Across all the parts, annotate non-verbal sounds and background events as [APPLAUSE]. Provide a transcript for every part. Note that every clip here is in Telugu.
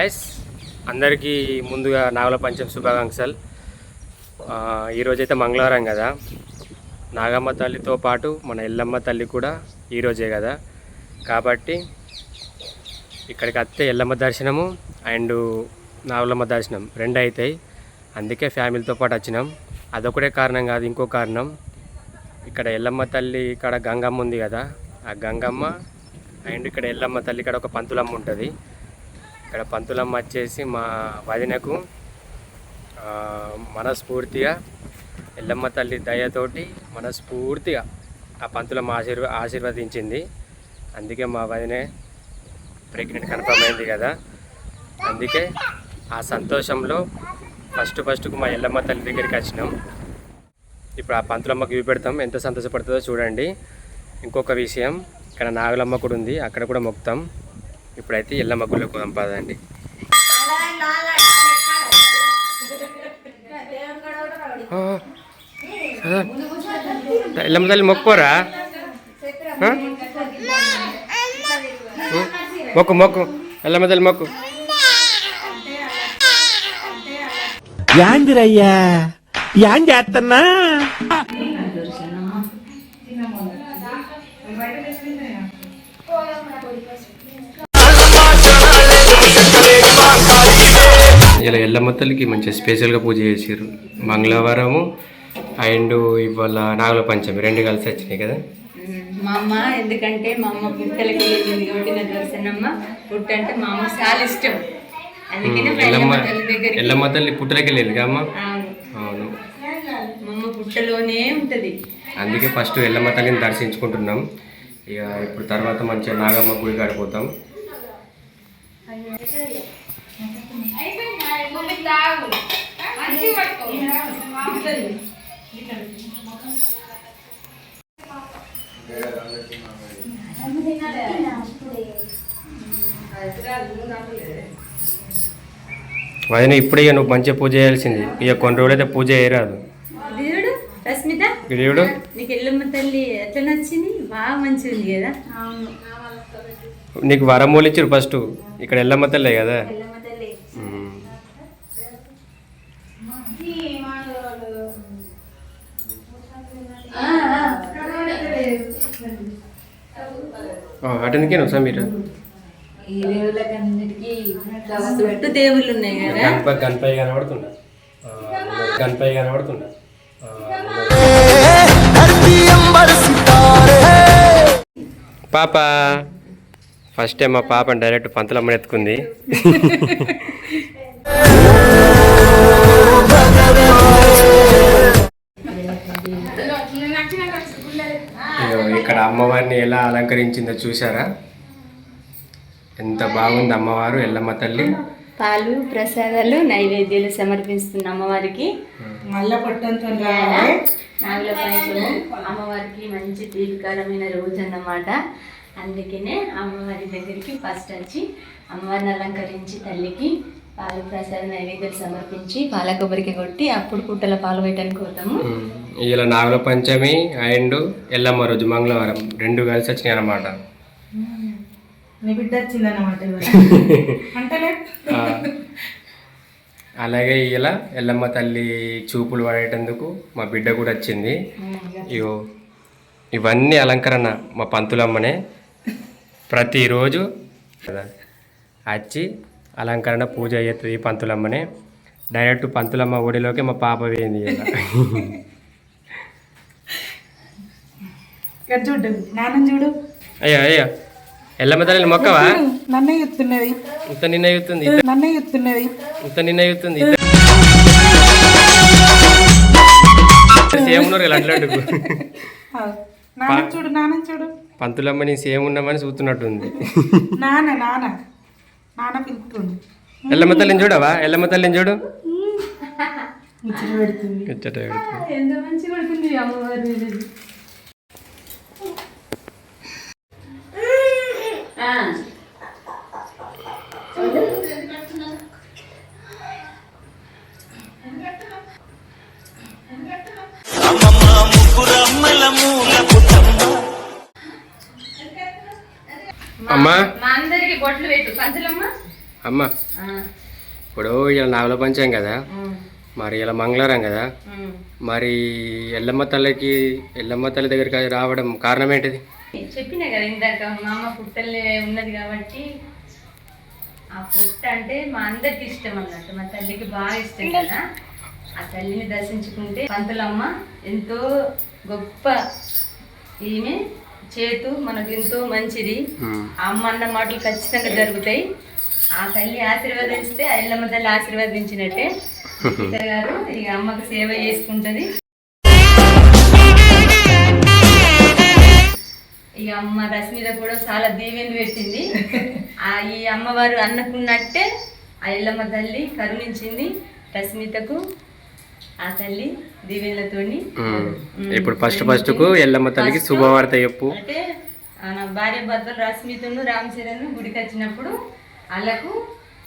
గాయస్ అందరికీ ముందుగా నాగుల పంచం శుభాకాంక్షలు. ఆ, ఈరోజైతే మంగళవారం కదా. నాగమ్మ తల్లితో పాటు మన ఎల్లమ్మ తల్లి కూడా ఈరోజే కదా. కాబట్టి ఇక్కడికి వస్తే ఎల్లమ్మ దర్శనము అండ్ నాగులమ్మ దర్శనం రెండు అవుతాయి అందుకే ఫ్యామిలీతో పాటు వచ్చినాం. అదొకటే కారణం కాదు ఇంకో కారణం. ఇక్కడ ఎల్లమ్మ తల్లి ఇక్కడ గంగమ్మ ఉంది కదా. ఆ గంగమ్మ అండ్ ఇక్కడ ఎల్లమ్మ తల్లి ఇక్కడ ఒక పంతులమ్మ ఉంటుంది. ఇక్కడ పంతులమ్మ వచ్చేసి మా వదినకు మనస్ఫూర్తిగా ఎల్లమ్మ తల్లి దయతోటి మనస్ఫూర్తిగా ఆ పంతులమ్మ ఆశీర్వ ఆశీర్వదించింది. అందుకే మా వదినే ప్రెగ్నెంట్ కన్ఫర్మ్ అయింది కదా. అందుకే ఆ సంతోషంలో ఫస్ట్ ఫస్ట్కు మా ఎల్లమ్మ తల్లి దగ్గరికి వచ్చినాం. ఇప్పుడు ఆ పంతులమ్మకి ఇవి పెడతాం. ఎంత సంతోషపడుతుందో చూడండి. ఇంకొక విషయం ఇక్కడ నాగులమ్మ కూడా ఉంది. అక్కడ కూడా మొక్తాం ఇప్పుడైతే ఎల్లమ్మ గుళ్ళకు పంపదండి ఎల్లమ్మ తల్లి మొక్కుకోరా? మొక్కు మొక్కు. ఎల్లమ్మ తల్లి మొక్కు. యాందిరయ్యా యాం చేస్తున్నా ఇలా ఎల్లమ్మ తల్లికి మంచిగా స్పెషల్గా పూజ చేసారు మంగళవారము అండ్ ఇవాళ నాగుల పంచమి రెండు కలిసి వచ్చినాయి కదా? మా అమ్మ ఎందుకంటే మా అమ్మ పుట్టలకి వెళ్ళింది కాబట్టి నా దర్శనమ్మ పుట్ట అంటే మా అమ్మ చాలా ఇష్టం. అందుకనే ఎల్లమ్మ ఎల్లమ్మ తల్లి పుట్టలకి వెళ్ళేది అవును. అవును. మా అమ్మ పుట్టలోనే ఉంటది. అందుకే ఫస్ట్ ఎల్లమ్మ తల్లిని దర్శించుకుంటున్నాం. ఇక ఇప్పుడు తర్వాత మంచిగా నాగమ్మ గుడి కాడిపోతాం వదిన ఇప్పుడే ఇక నువ్వు మంచిగా పూజ చేయాల్సింది. ఇక కొన్ని రోజులైతే పూజ చేయరాదు. దేవుడు నీకు ఎల్లమ్మ తల్లి ఎట్లా నచ్చింది? బాగా మంచిగా ఉంది కదా. నీకు వరమూలు ఇచ్చారు ఫస్ట్ ఇక్కడ ఎల్లమ్మ తల్లే కదా ఎల్లమ్మ తల్లి ఉమ్. నువ్వు సమీర చుట్టూ దేవుళ్ళు ఉన్నాయి కదా? గణప గణపయ్య కనబడుతుండ గణపయ్య కనబడుతుండ పాప ఫస్ట్ టైం మా పాపని డైరెక్ట్ పంతులమ్మని ఎత్తుకుంది. [LAUGHS] ఇక్కడ అమ్మవారిని ఎలా అలంకరించిందో చూసారా ఎంత బాగుంది అమ్మవారు ఎల్లమ్మ తల్లి. పాలు ప్రసాదాలు నైవేద్యాలు సమర్పిస్తున్న అమ్మవారికి. మళ్ళా పట్టంతో నాగుల పంచము అమ్మవారికి మంచి ప్రీతికరమైన రోజు అన్నమాట అందుకనే అమ్మవారి దగ్గరికి ఫస్ట్ వచ్చి అమ్మవారిని అలంకరించి తల్లికి పాలు ప్రసాద నైవేద్యాలు సమర్పించి పాల కొబ్బరికి కొట్టి అప్పుడు పుట్టల పాలు వేయటానికి పోతాము. ఇలా నాగుల పంచమి అండ్ ఎల్లమ్మ రోజు మంగళవారం రెండు కలిసి వచ్చినాయి అన్నమాట. బిడ్డ వచ్చిందన్నమాట [LAUGHS] అలాగే ఇలా ఎల్లమ్మ తల్లి చూపులు పడేటందుకు మా బిడ్డ కూడా వచ్చింది. ఇగో ఇవన్నీ అలంకరణ మా పంతులమ్మనే. ప్రతిరోజు వచ్చి అలంకరణ పూజ చేస్తుంది పంతులమ్మనే. డైరెక్ట్ పంతులమ్మ ఒడిలోకి మా పాప ఇక్కడ చూడు నాన్న చూడు. అయ్యో అయ్యో. ఎల్లమ్మ తల్లిని మొక్కవా? నన్నే ఎత్తున్నది ఇంత నిన్న నన్నే ఎత్తున్నది ఇంత నిన్న సేమ్ ఉన్నారు ఇలా అట్లాంటి చూడు నాన్న చూడు. పంతులమ్మ నీ సేమ్ ఉన్నామని చూస్తున్నట్టుంది. నాన్న నాన్న. నాన్న పిలుపుతుంది ఎల్లమ్మ తల్లిని చూడవా? ఎల్లమ్మ తల్లిని చూడు. ముచ్చట పెడుతుంది. ఇచ్చట పెడుతుంది. ఎంత మంచిగా పడుతుంది అమ్మవారి అమ్మా. ఇప్పుడు ఇలా నాగుల పంచం కదా? మరి ఇలా మంగళవారం కదా. మరి ఎల్లమ్మ తల్లికి ఎల్లమ్మ తల్లి దగ్గరికి రావడం కారణం ఏంటిది? చెప్పినా కదా ఇందాక మా అమ్మ పుట్టలే ఉన్నది కాబట్టి. ఆ పుట్ట అంటే మా అందరికి ఇష్టం అన్నట్టు. మా తల్లికి బాగా ఇష్టం కదా. ఆ తల్లిని దర్శించుకుంటే పంతులమ్మ ఎంతో గొప్ప ఈమె చేతు మనకు ఎంతో మంచిది. అమ్మ అన్న మాటలు ఖచ్చితంగా జరుగుతాయి. ఆ తల్లి ఆశీర్వదిస్తే ఆ ఎల్లమ్మ తల్లి ఆశీర్వదించినట్టే. గారు ఇక అమ్మకు సేవ చేసుకుంటది. ఇక అమ్మ రశ్మిద కూడా చాలా దీవెని పెట్టింది. ఆ ఈ అమ్మవారు అన్నకున్నట్టే ఆ ఎల్లమ్మ తల్లి కరుణించింది రశ్మితకు ఆ తల్లి దీవెనలతోని. ఇప్పుడు ఫస్ట్ ఫస్ట్కు ఎల్లమ్మ తల్లికి శుభవార్త చెప్పు. అంటే భార్య భర్తలు రశ్మితను రామ్ చరణ్ గుడికి వచ్చినప్పుడు వాళ్ళకు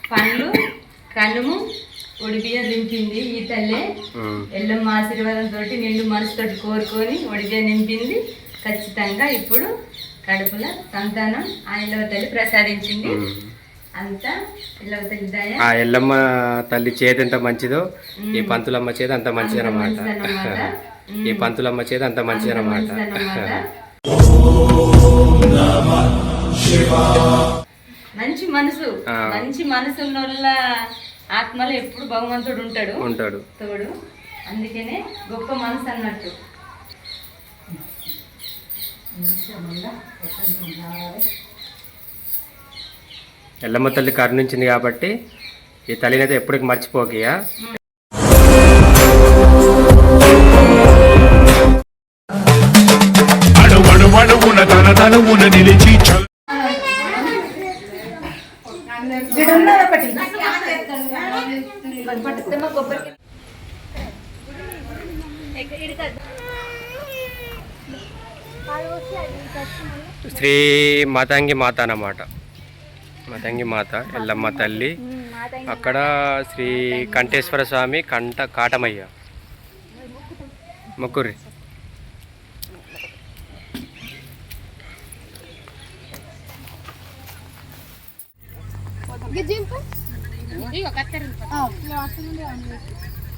పండ్లు కనుము ఒడిబియ్య దింపింది ఈ తల్లే. ఎల్లమ్మ ఆశీర్వాదంతో నిండు మనసుతోటి కోరుకొని ఒడిబియ్య నింపింది ఖచ్చితంగా ఇప్పుడు కడుపుల సంతానం ఆ ఎల్లవ తల్లి ప్రసాదించింది. అంతా ఎల్లవ తల్లి దయ ఆ ఎల్లమ్మ తల్లి చేతి ఎంత మంచిదో ఈ పంతులమ్మ చేతి అంత మంచిది అనమాట మంచిదన్నమాట. ఈ పంతులమ్మ చేతి అంత మంచిది అనమాట. [LAUGHS] మంచి మనసు. మంచి మనసు ఉన్న ఆత్మలో ఎప్పుడు భగవంతుడు ఉంటాడు. ఉంటాడు. తోడు. అందుకనే గొప్ప మనసు అన్నట్టు. ఎల్లమ్మ తల్లి కరుణించింది కాబట్టి ఈ తల్లిని అయితే ఎప్పటికి మర్చిపోకియా అడుగడుగడుగున తన తనువున నిలిచి ఒకటి శ్రీ మాతంగి మాత అన్నమాట. మతంగి మాత ఎల్లమ్మ తల్లి. అక్కడ శ్రీ కంఠేశ్వర స్వామి కంట కాటమయ్య.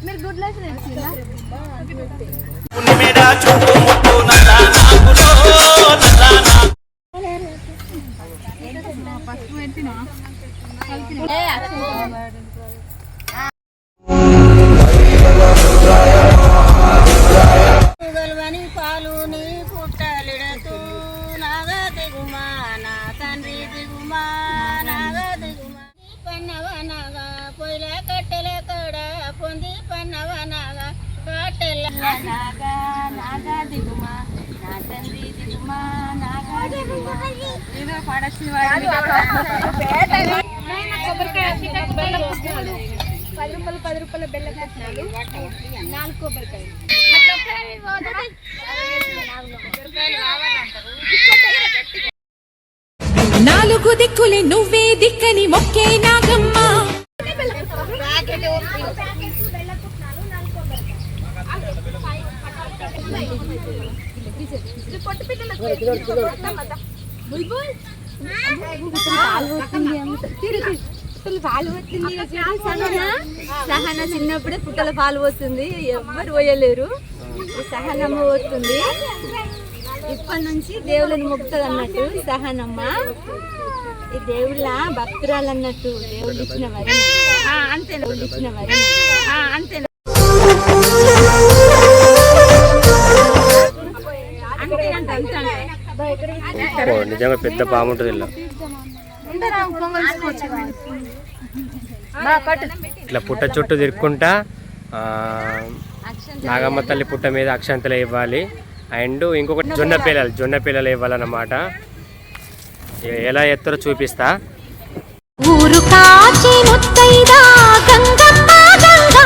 మీరు గుడ్ లైఫ్ పది రూపాయలు పది రూపాయల బెల్లం కట్టినాలు నాలుగు కొబ్బరికాయలు. నాలుగు దిక్కులే నువ్వే దిక్కని మొక్కే నాగమ్మ. సహన చిన్నప్పుడే పుట్టల పాలు పోస్తుంది. ఎవ్వరు పోయలేరు. సహనమ్మ పోతుంది. ఇప్పటి నుంచి దేవుళ్ళని మొక్కుతుంది అన్నట్టు సహనమ్మ. ఈ దేవుళ్ళ భక్తురాలు అన్నట్టు దేవుళ్ళు ఇచ్చిన వరం. అంతే దేవుళ్ళు ఇచ్చిన వరం. అంతే నిజంగా పెద్ద పాము ఉంటుంది ఇలా. ఇట్లా పుట్ట చుట్టూ తిరుక్కుంటా నాగమ్మ తల్లి పుట్ట మీద అక్షంతలు ఇవ్వాలి. అండ్ ఇంకొకటి జొన్న పిల్లలు జొన్న పిల్లలు ఇవ్వాలన్నమాట. ఎలా ఎత్తారో చూపిస్తా. ఊరు కాచి ముత్తైదా గంగమ్మ గంగా.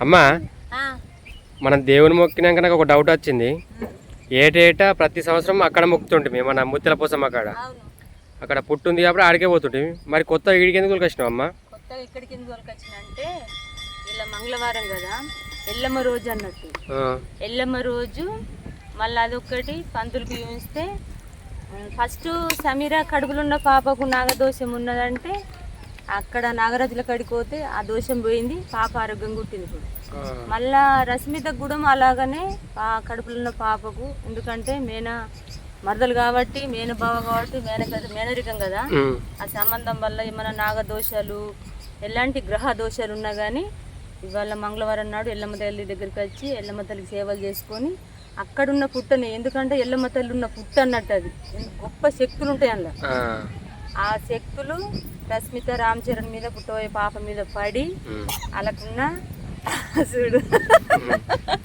అమ్మా మనం దేవుని మొక్కినాక నాకు ఒక డౌట్ వచ్చింది. ఏటేటా ప్రతి సంవత్సరం అక్కడ మొక్కుతుంటే మన ముత్తెల పోసమ్మ అక్కడ అక్కడ పుట్టుంది కాబట్టి ఆడికే పోతుంటే మరి కొత్త ఈడికి ఎందుకు వచ్చినావు అమ్మ? కొత్తగా ఇక్కడికి ఎందుకు వచ్చిన అంటే ఇలా మంగళవారం కదా ఎల్లమ్మ రోజు అన్నట్టు. ఎల్లమ్మ రోజు మళ్ళీ అదొక్కటి పంతులకి చూపిస్తే ఫస్ట్ సమీర కడుపులున్న పాపకు నాగదోషం ఉన్నదంటే అక్కడ నాగరాజుల కడికి పోతే ఆ దోషం పోయింది పాప ఆరోగ్యం ఇప్పుడు ఆ, మళ్ళా రశ్మిత కూడా అలాగనే ఆ కడుపులో ఉన్న పాపకు ఎందుకంటే మేన మరదలు కాబట్టి మేన బావ కాబట్టి మేన మేనరికం కదా. ఆ సంబంధం వల్ల ఏమైనా నాగదోషాలు ఎలాంటి గ్రహ దోషాలు ఉన్నా కానీ ఇవాళ మంగళవారం నాడు ఎల్లమ్మ తల్లి దగ్గరికి వచ్చి ఎల్లమ్మ తల్లికి సేవలు చేసుకొని అక్కడున్న పుట్టని ఎందుకంటే ఎల్లమ్మ తల్లి ఉన్న పుట్ట అన్నట్టు అది. గొప్ప శక్తులు ఉంటాయి అందులో. ఆ, శక్తులు రశ్మిత రామ్ చరణ్ మీద పుట్టబోయే పాప మీద పడి. అలాకున్న చూడు.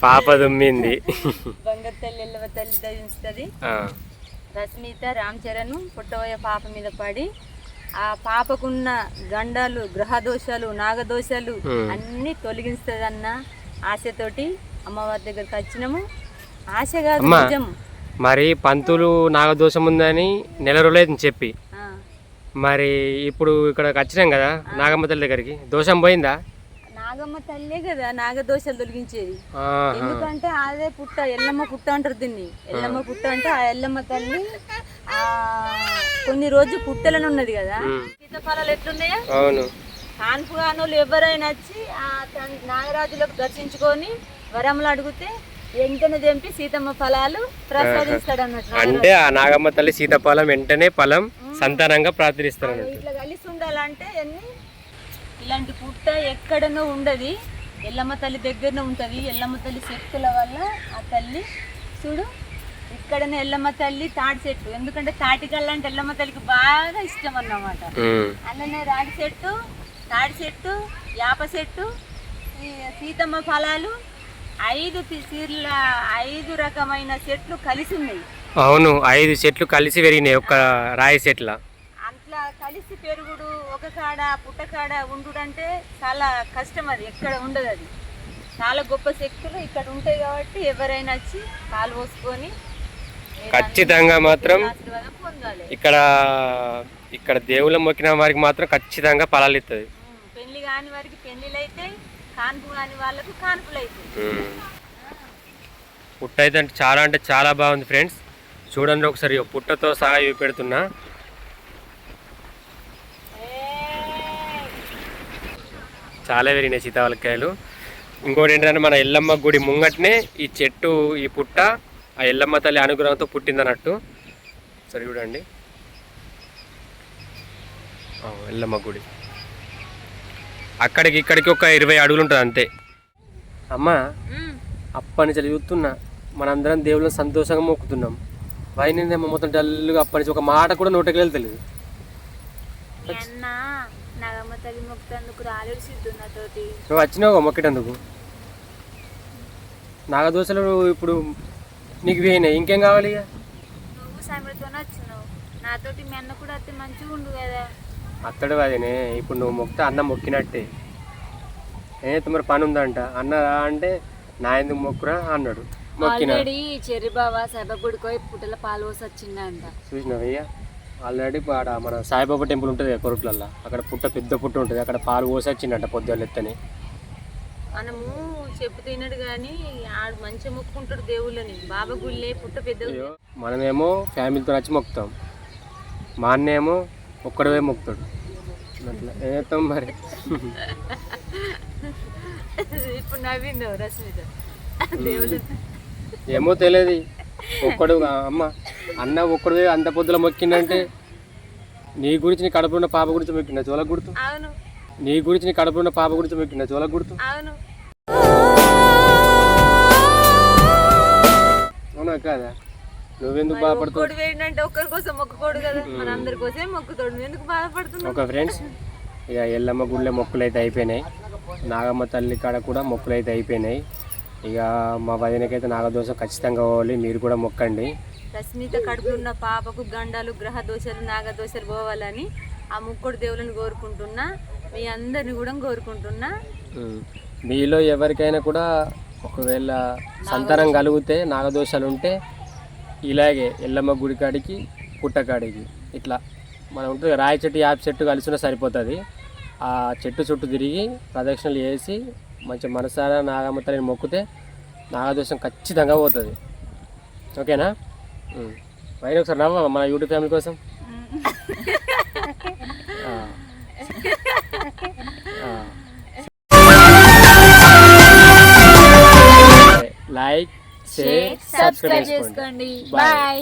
పాప దుమ్మింది. బంగారు తల్లి ఎల్లవ తల్లి దయించుతుంది రశ్మిత రామ్ చరణ్ పుట్టబోయే పాప మీద పడి ఆ పాపకున్న గండాలు గ్రహ దోషాలు నాగదోషాలు. అన్ని తొలగిస్తుంది అన్న ఆశతోటి అమ్మవారి దగ్గరికి వచ్చినాము ఆశ కాదు. నిజం మరి పంతులు నాగదోషం ఉందని నెల రోజులైంది చెప్పి. మరి ఇప్పుడు ఇక్కడికి వచ్చినాం కదా నాగమ్మ తల్లి దగ్గరికి దోషం పోయిందా నాగమ్మ తల్లే కదా నాగదోషాలు తొలగించేది. ఎందుకంటే అదే పుట్ట ఎల్లమ్మ పుట్ట అంటారు దీన్ని ఎల్లమ్మ పుట్ట అంటే ఆ ఎల్లమ్మ తల్లి కొన్ని రోజు పుట్టలను ఉన్నది కదా. సీతఫలాలు ఎట్లున్నాయా? అవును. కాన్పు కానోళ్ళు ఎవరైనా వచ్చి ఆ తన్- నాగరాజులకు దర్శించుకొని వరములు అడిగితే వెంటనే తెంపి సీతమ్మ ఫలాలు ప్రసాదిస్తాడు అన్నట్టు. అంటే ఆ నాగమ్మ తల్లి సీతాఫలం వెంటనే ఫలం సంతానంగా ప్రార్థిస్తారు అన్నట్టు ఇట్లా కలిసి ఉండాలంటే ఎన్ని? ఇలాంటి పుట్ట ఎక్కడనో ఉండదు. ఎల్లమ్మ తల్లి దగ్గరనే ఉంటుంది. ఎల్లమ్మ తల్లి శక్తుల వల్ల ఆ తల్లి చూడు ఇక్కడనే ఎల్లమ్మ తల్లి తాటి చెట్టు. ఎందుకంటే తాటికల్లా అంటే ఎల్లమ్మ తల్లికి బాగా ఇష్టం అన్నమాట. అలానే రాగి చెట్టు తాడి చెట్టు యాప చెట్టు సీతమ్మ ఫలాలు ఐదు తీర్ల ఐదు రకమైన చెట్లు కలిసి ఉన్నాయి. అవును ఐదు చెట్లు కలిసి పెరిగినాయి ఒక రాయి చెట్ల. అట్లా కలిసి పెరుగుడు ఒక కాడ పుట్ట కాడ ఉండుడు అంటే చాలా కష్టం అది ఎక్కడ ఉండదు అది. చాలా గొప్ప శక్తులు ఇక్కడ ఉంటాయి కాబట్టి ఎవరైనా వచ్చి పాలు పోసుకొని ఖచ్చితంగా మాత్రం ఇక్కడ ఇక్కడ దేవుళ్ళ మొక్కిన వారికి మాత్రం ఖచ్చితంగా ఫలాలు ఇస్తుంది పెళ్ళి కాని వారికి పెళ్ళిళ్ళు అయితే కాన్పు కాని వాళ్ళకు కాన్పులు అవుతాయి పుట్ట అయితే అంటే చాలా అంటే చాలా బాగుంది ఫ్రెండ్స్. చూడండి ఒకసారి పుట్టతో సహా ఇవి పెడుతున్నా. చాలా పెరిగినాయి సీతాఫలకాయలు. ఇంకోటి ఏంటంటే మన ఎల్లమ్మ గుడి ముంగట్నే ఈ చెట్టు ఈ పుట్ట ఆ ఎల్లమ్మ తల్లి అనుగ్రహంతో పుట్టిందన్నట్టు. సరే చూడండి. ఎల్లమ్మ గుడి. అక్కడికి ఇక్కడికి ఒక ఇరవై అడుగులు ఉంటుంది అంతే. అమ్మా అప్పటి నుంచి చూస్తున్నా మనందరం దేవుళ్ళని సంతోషంగా మొక్కుతున్నాం. వైనిందేమో మొత్తం డల్గా అప్పటి నుంచి ఒక మాట కూడా నోటికి వెళ్తలేదు నువ్వు వచ్చినావు మొక్కేటందుకు నాగదోశలు ఇప్పుడు నీకు వేయినాయి ఇంకేం కావాలి ఇక? నువ్వు సమృద్ధితో వచ్చినావు. నాతోటి మీ అన్న కూడా అత్తే మంచిగా ఉండు కదా. అత్తడు అదేనే ఇప్పుడు నువ్వు మొక్కితే అన్న మొక్కినట్టే. ఏ మరి పని ఉందంట. అన్న రా అంటే నా ఎందుకు మొక్కురా అన్నాడు. మొక్కిన? ఆల్రెడీ చెర్రి బావ సైబాబుడికి పోయి పుట్టల పాలు పోసి వచ్చిందంట. చూసినావయ్యా ఆల్రెడీ ఆడ మన సాయిబాబా టెంపుల్ ఉంటుంది కదా కొరుట్లల్లో అక్కడ పుట్ట పెద్ద పుట్ట ఉంటుంది. అక్కడ పాలు పోసి వచ్చిందంట పొద్దున్న ఎత్తని. మనము చెప్పు తినడు కానీ ఆడు మంచిగా మొక్కుంటాడు దేవుళ్ళని. బాబా గుళ్ళే పుట్ట పెద్ద మనమేమో ఫ్యామిలీతో వచ్చి మొక్కుతాం. మా అన్న ఏమో ఒక్కడవే మొక్కుతాడు. అట్లా. ఏం చేస్తాం మరి? ఇప్పుడు నవ్విండు రశ్మిత. దేవుళ్ళు ఏమో తెలియదు. ఒక్కడు అమ్మ అన్న ఒక్కడివే అంత పొద్దుల మొక్కిందంటే నీ గురించి నీ కడుపులో ఉన్న పాప గురించి మొక్కిండ? చోల గుర్తు? అవును. నీ గురించి నీ కడుపులో ఉన్న పాప గురించి మొక్కిండ? చోల గుర్తు? అవును. అవునా కాదా? నువ్వెందుకు బాధపడుతావు ఒక్కడు వేడినంటే ఒక్కరి కోసం మొక్కుకోడు కదా. మన అందరి మొక్కుతాడు నువ్వు ఎందుకు బాధపడుతున్నావు? ఒక ఫ్రెండ్స్ ఇక ఎల్లమ్మ గుళ్ళే మొక్కులు అయితే అయిపోయినాయి. నాగమ్మ తల్లి కాడ కూడా మొక్కులు అయితే అయిపోయినాయి. ఇక మా వదినకైతే నాగదోషం ఖచ్చితంగా పోవాలి. మీరు కూడా మొక్కండి. రశ్మిత కడుపులో ఉన్న పాపకు గండాలు గ్రహ దోషాలు నాగదోషాలు పోవాలని ఆ ముక్కుడు దేవులను కోరుకుంటున్నా. మీ అందరిని కూడా కోరుకుంటున్నా. మీలో ఎవరికైనా కూడా ఒకవేళ సంతానం కలిగితే నాగదోషాలు ఉంటే ఇలాగే ఎల్లమ్మ గుడి కాడికి పుట్టకాడికి ఇట్లా మనం ఉంటుంది రాయి చెట్టు యాప్ చెట్టు కలిసి ఉన్నా సరిపోతుంది. ఆ చెట్టు చుట్టూ తిరిగి ప్రదక్షిణలు చేసి మంచి మనసారా నాగమ్మ తల్లిని మొక్కితే నాగదోషం ఖచ్చితంగా పోతుంది. ఓకేనా. పైన ఒకసారి నవ్వ మన యూట్యూబ్ ఫ్యామిలీ కోసం. [LAUGHS] ఆ. షేర్ సబ్స్క్రైబ్ చేసుకోండి. Bye bye